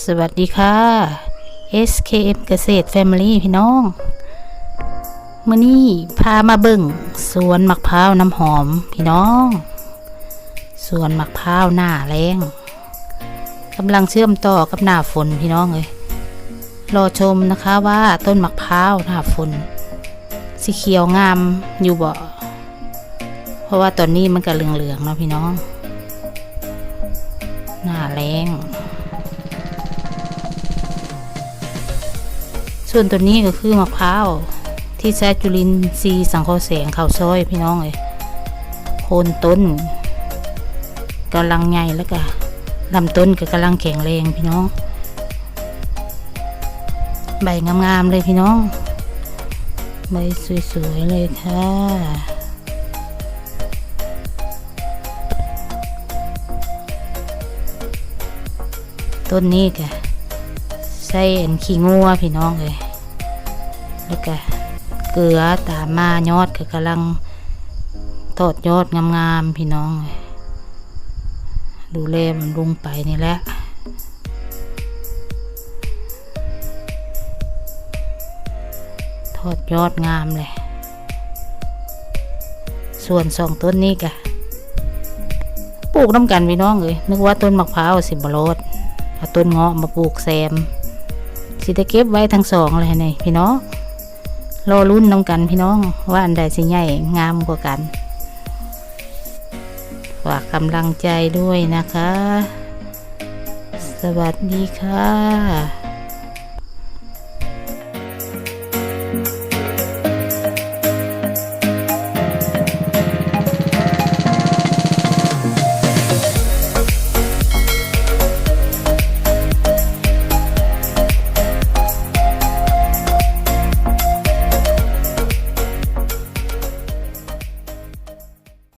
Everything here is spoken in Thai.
สวัสดีค่ะ SKM เกษตร Family พี่น้องมื่อนี้พามาเบิ่งสวนมะพร้าวน้ำหอมพี่น้อง สวนมะพร้าวหน้าแรงกำลังเชื่อมต่อกับหน้าฝนพี่น้องเลยรอชมนะคะว่าต้นมะพร้าวหน้าฝนสีเขียวงามอยู่บ่เพราะว่าตอนนี้มันก็เหลืองๆเนาะพี่น้อง หน้าแรง ส่วนตัวนี้ก็คือมะพร้าวที่ใช้จุลินทรีย์สังเคราะห์แสงเข้าซอยพี่น้องเลยโคนต้นกำลังใหญ่แล้วก็ลำต้นก็กำลังแข็งแรงพี่น้อง ใบงามๆเลยพี่น้องใบสวยๆเลยค่ะต้นนี้ก็ใส่เอ็นขี้งัวพี่น้องเลย แล้วก็เกลือตามมายอดก็กำลังทอดยอดงามๆพี่น้อง ดูแลมันลงไปนี่แหละทอดยอดงามเลย ส่วนสองต้นนี้กะปลูกน้ำกันพี่น้องเลยนึกว่าต้นมะพร้าวสิบรดเอาต้นเงาะมาปลูกแซมสิจะเก็บไว้ทั้งสองเลยนี่พี่น้อง รอรุ่นน้ำกันพี่น้อง ว่าอันใดสิใหญ่งามกว่ากัน ฝากกำลังใจด้วยนะคะ สวัสดีค่ะ